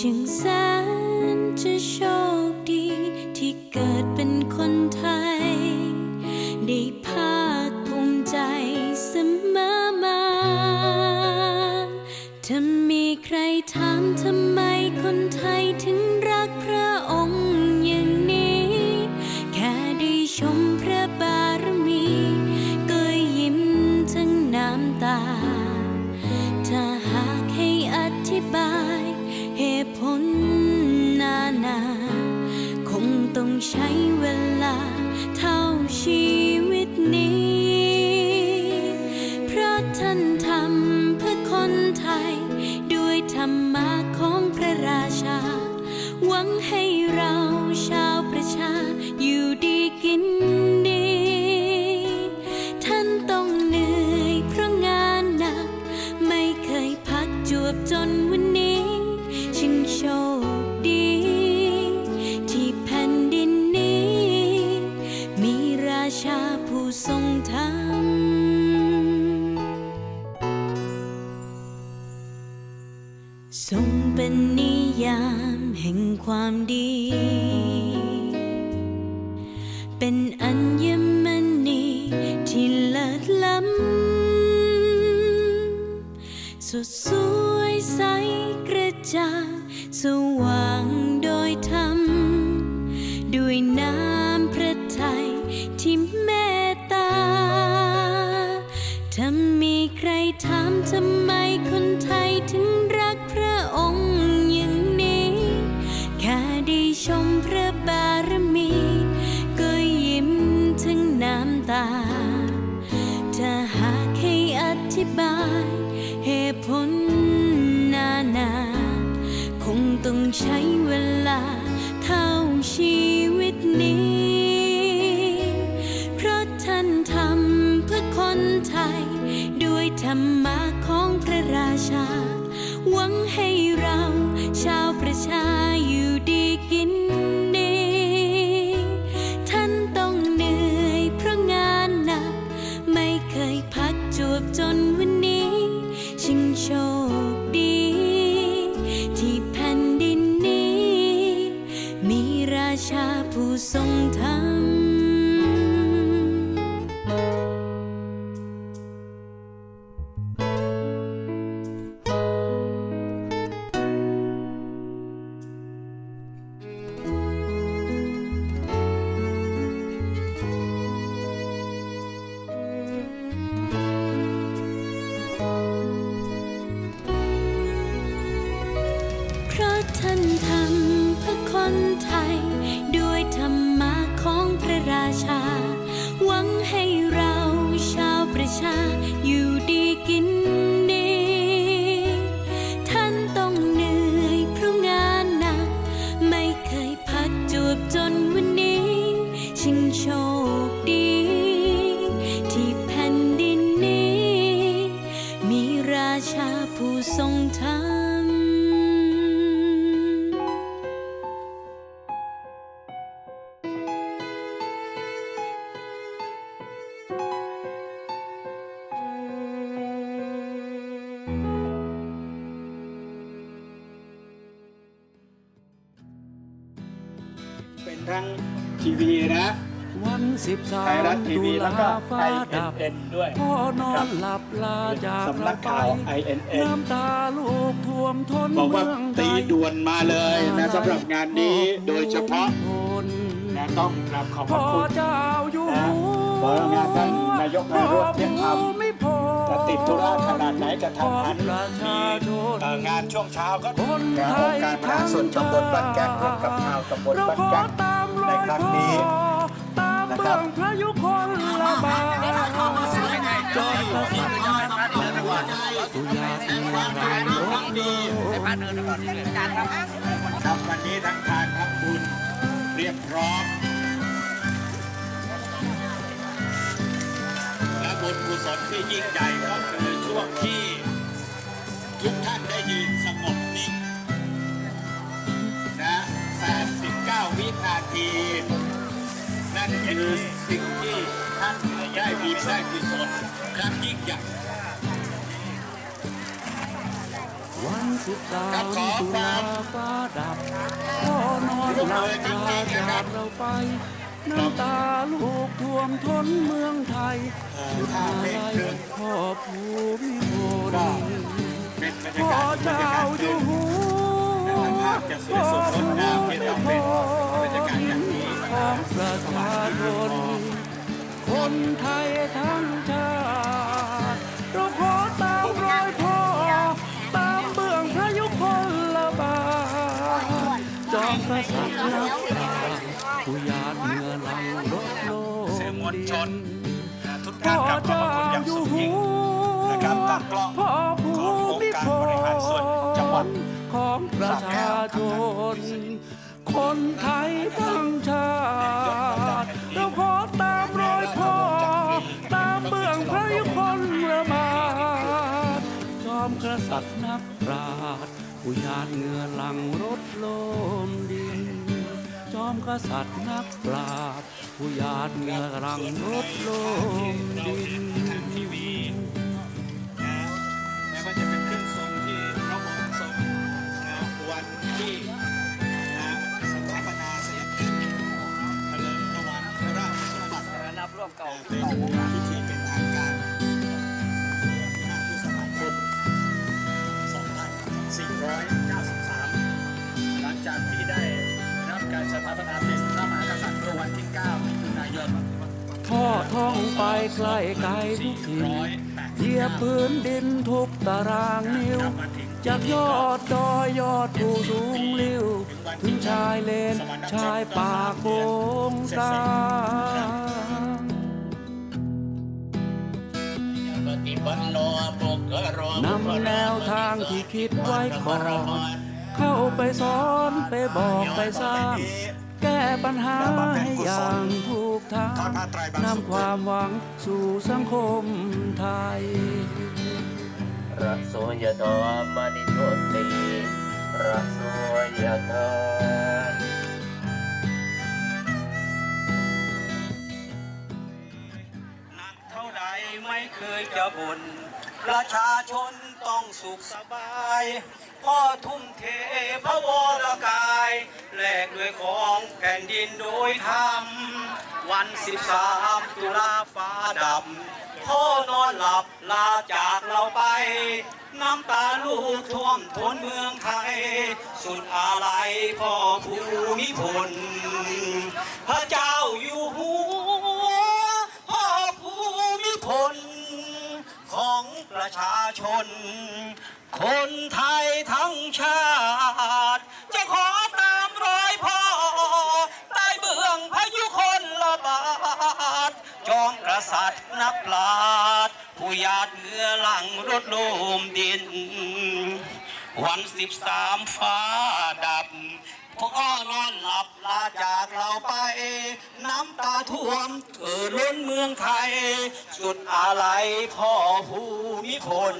ช่างแต้ ความดี เป็นอัญมณีที่เลิศล้ำสดสวยใสกระจ่างสว่างโดยธรรม บาย เหตุผลนานา คงต้องใช้เวลาเท่าชีวิตนี้ เพราะท่านทำเพื่อคนไทย ด้วยธรรมะของพระราชา หวังให้เราชาวประชาอยู่ดีกิน ผู้ท เป็นทั้งทีวีนะวันสิบสาไทยรัมฐทีตุวีแล้วก็ลาฟ้าดับ INN ด้วยพ่อนอนหลับลาจากสำนัเรากไปข่าว INN น้ำตาลูกท่วมทนบอกว่าเมืองไทตียด่วนมาเลยนะสำหรับงานนี้โดยเฉพาะทนนะต้องกราบขอบพพ่ระอคุณเจ้าอยู่นะขอรับงานท่านนายกนายรวบเที่ยงธรรมไม่พอจะติดธุระขนาดไหนจะทำทันของประมีชาชนเอ่องานช่วงเช้าก็คนนะไทองยค์การบริหารส่วนตำบลบ้านแก้งร่วมกับชาวตำบลเราบ้านขอแก้งตามร ในอยครั้งนี้ตามนะครัเบื้บองพระยุคลบาทจอดกระสับตุยาตุลารถดีครับวันนี้ทั้งทานทั้งบุญเรียบพร้อมและบุญกุศลที่ยิ่งใหญ่ก็คือช่วงที่ ทุกท่านได้ยืนสงบนิ่ง ทีนั่นคือสิ่งที่ท่านานได้บุญได้กุศลครั้งยิ่งใหญ่วันสิบสามตุลาฟ้าดับพ่อนอนหลับตาจากเราไปน้ำตาลูกท่วมท้นเมืองไทยสุดท้ายพ่อภูมิพลเป็นบรรพ่ยาอกาศบรรเจ้ายากาศอเดิยู่มหัภาพจะสวยสดงดงามที่ต้ ประชาชนคนไทยทั้งชาติเราขอตามรอยพ่อตามเบื้องพระยุคลบาทจอมกษัตริย์นักปราผู้ยาดเมื่อหลังรถโลกสื่อมวลชนทุกท่าอนครับขอบเจ้าพระคุณอย่างสูงยิ่งนะครับตามกล้องพ่อขององค์การบริหารส่วนจังหวัดของประชาชน คนไทยทั้งชาติเราขอตามรอยพ่อ ตามเบื้องพระยุคลบาทจอมกษัตริย์นักปราชญ์ผู้ยานเงื่อหลังรถโลมดิน จอมกษัตริย์นักปราชญ์ผู้ยานเงื่อหลังรถโลมดินทีวีนะแม้ว่าจะเป็นเครื่องทรงที่พระองค์ทรงวันที่ ร่วมเก่าเป็นพิธีเป็นทางการ5พฤษภาคม2493 หลังจากที่ได้รับการสถาปนาเป็นพระมหากษัตริย์เมื่อวันที่9มิถุนายนพ่อท่องไปไกลไกลทุกถิ่นเหยียบพื้นดินทุกตารางนิ้ว จากยอดดอยยอดภูสูงลิ้ว ถึงชายเลนชายป่าโกงกลา นำแนวทางที่คิดไว้ก่อนเข้าไปสอนไปบอกไปสร้าง แก้ปัญหาให้อย่างถูกทางนำความหวังสู่สังคมไทยรักโสยธรมณิโชติรักโสยธรห เคยจะบ่นประชาชนต้องสุขสบาย พ่อทุ่มเทพระวรกายแลกด้วยของแผ่นดินโดยธรรม วันสิบสามตุลาฟ้าดำ พ่อนอนหลับลาจากเราไป น้ำตาลูกท่วมทนเมืองไทย สุดอาลัยพ่อภูมิพล พระเจ้าอยู่หัว ชาชน คนไทยทั้งชาติ จะขอตามรอยพ่อใต้เบื้องพายุคนละบาท จอมกษัตริย์นักปราชญ์ผู้หยาดเหงื่อหลังรถโลมดิน วันสิบสามฟ้าดับ พ่อนอนหลับลาจากเราไป น้ำตาท่วมเกิดล้นเมืองไทย สุดอาลัยพ่อภูมิพล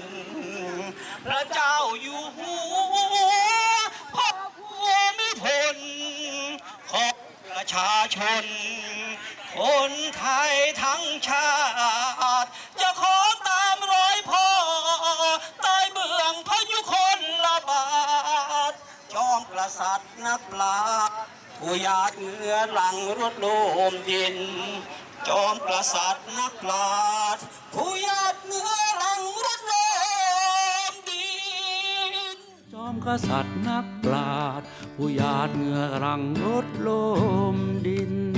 พระเจ้าอยู่หัวพ่อภูมิพลของประชาชน คนไทยทั้งชา จอมกษัตว์นักปลาผู้ยาดเหงื่อหลังรถโลมดินจอมกษัตว์นักปลาผู้ยาดเหงื่อหลังรถโลมดิน จอมกษัตริย์นักปราผู้ยาดเหงื่อรังรถโลมดิน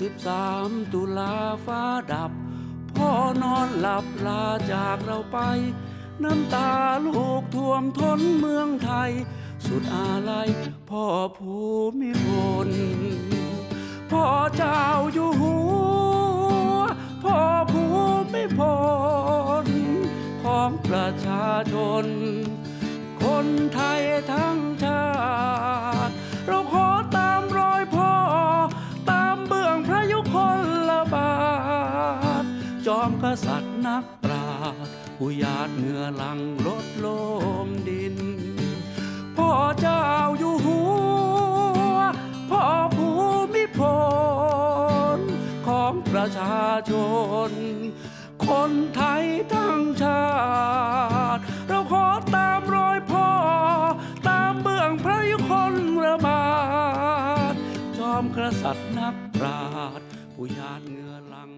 สิบสามตุลาฟ้าดับ พ่อนอนหลับลาจากเราไป น้ำตาลูกท่วมท้นเมืองไทย สุดอาลัยพ่อภูมิพลพ่อเจ้าอยู่หัวพ่อภูมิพลของประชาชน คนไทยทั้ง ผู้หยาดเหงื่อหลังรถโลมดิน พ่อเจ้าอยู่หัว พ่อภูมิพลของประชาชน คนไทยทั้งชาติ เราขอตามรอยพ่อ ตามเบื้องพระยุคลบาทจอมกษัตริย์นักปราชญ์ผู้หยาดเหงื่อหลัง